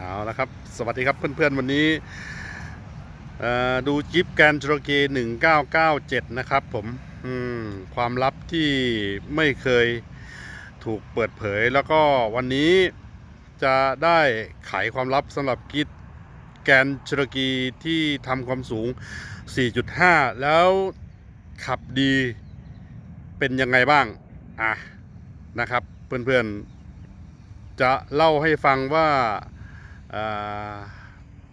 เอาละครับ สวัสดีครับเพื่อนๆ วันนี้ดูจิปแกนจโรเก1997 นะครับผมมความลับที่ไม่เคยถูกเปิดเผย แล้วก็วันนี้จะได้ไขความลับสำหรับกิฟแกนจโรกีที่ทำความสูง 4.5 แล้วขับดีเป็นยังไงบ้าง อะ นะครับ เพื่อนๆ จะเล่าให้ฟังว่า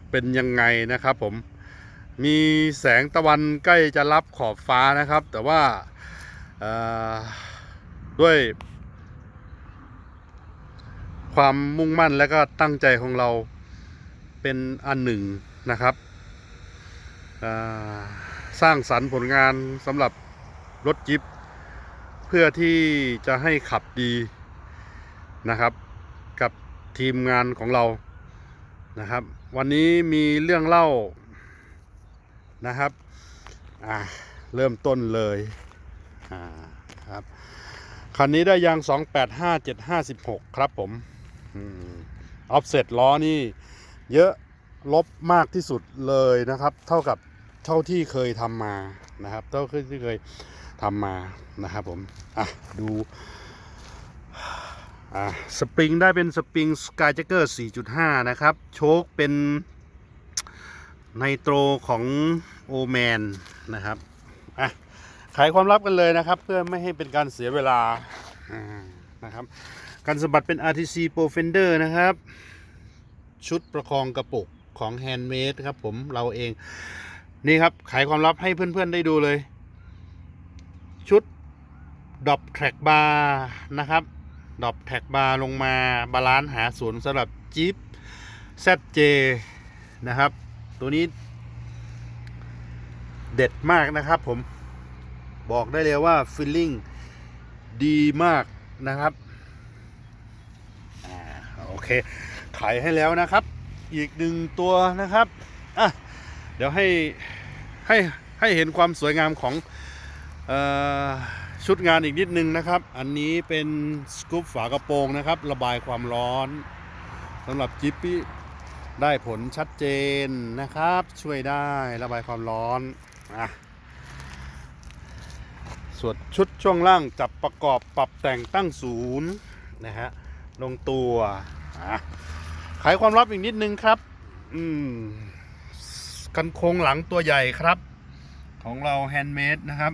เป็นยังไงนะครับผมมีแสงตะวันใกล้จะรับขอบฟ้านะครับ แต่ว่าาด้วยความมุ่งมั่นและก็ตั้งใจของเราเป็นอันหนึ่งนะครับสร้างสรรค์ผลงานสำหรับรถจิปเพื่อที่จะให้ขับดีนะครับ กับทีมงานของเรา นะครับ วันนี้มีเรื่องเล่านะครับอ่าเริ่มต้นเลยอ่าครับคันนี้ได้ยาง 285756 ครับผมออฟเซ็ตล้อนี่เยอะลบมากที่สุดเลยนะครับ เท่ากับเท่าที่เคยทำมานะครับ เท่าที่เคยทำมานะครับผมอะดู สปริงได้เป็นสปริงสกาย j จ c เกอร์4.5 นะครับ โชคเป็นไนโตรของโอแมนนะครับอะไขความลับกันเลยนะครับ เพื่อไม่ให้เป็นการเสียเวลานะครับการสมบัติเป็น RTC Pro Fender นะครับ ชุดประคองกระปุกของ Handmade ครับผมเราเอง นี่ครับไขความลับให้เพื่อนๆได้ดูเลย ชุดดอปแทร็กบาร์นะครับ ดอปแท็กบาร์ลงมาบาลานซ์หาศูนย์สำหรับจิ๊บ ZJ นะครับ ตัวนี้ เด็ดมากนะครับผมบอกได้เลยว่าฟิลลิ่งดีมากนะครับอโอเค ขายให้แล้วนะครับ อีกหนึ่งตัวนะครับอะเดี๋ยวให้ให้ให้เห็นความสวยงามของเอ่อ ชุดงานอีกนิดนึงนะครับ อันนี้เป็นสกู๊ปฝากระโปรงนะครับ ระบายความร้อนสำหรับจิปปี้ได้ผลชัดเจนนะครับ ช่วยได้ระบายความร้อนอะส่วนชุดช่วงล่างจับประกอบปรับแต่งตั้งศูนย์นะฮะลงตัวอะไขความลับอีกนิดนึงครับอืมกันโครงหลังตัวใหญ่ครับ ของเราแฮนด์เมดนะครับ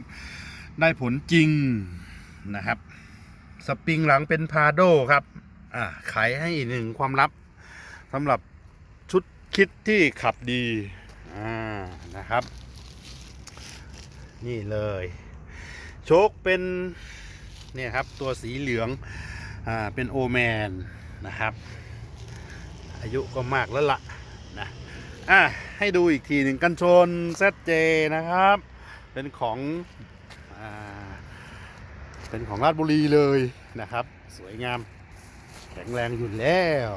ได้ผลจริงนะครับ สปริงหลังเป็นพาโดครับอ่าขายให้อีกหนึ่งความลับสำหรับชุดคิดที่ขับดีอ่านะครับ นี่เลย โชคเป็นเนี่ยครับตัวสีเหลืองอ่าเป็นโอแมนนะครับ อายุก็มากแล้วละนะอะให้ดูอีกทีหนึ่งกันชน ZJ นะครับ เป็นของ เป็นของราชบุรีเลยนะครับ สวยงาม แข็งแรงอยู่แล้ว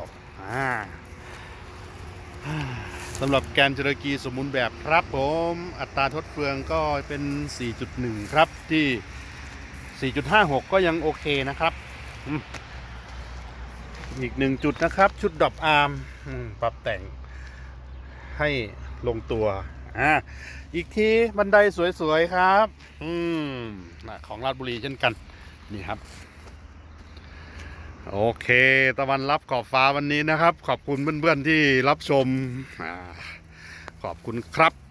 สำหรับแกนจรกีสมบูรณ์แบบครับผม อัตราทดเฟืองก็เป็น 4.1 ครับที่ 4.56 ก็ยังโอเคนะครับ อีกหนึ่งจุดนะครับ ชุดดอปอาร์มปรับแต่งให้ลงตัว อ่าอีกทีบันไดสวยๆครับ อืมของราชบุรีเช่นกัน นี่ครับ โอเค ตะวันรับขอบฟ้าวันนี้นะครับ ขอบคุณเพื่อนๆที่รับชมอขอบคุณครับ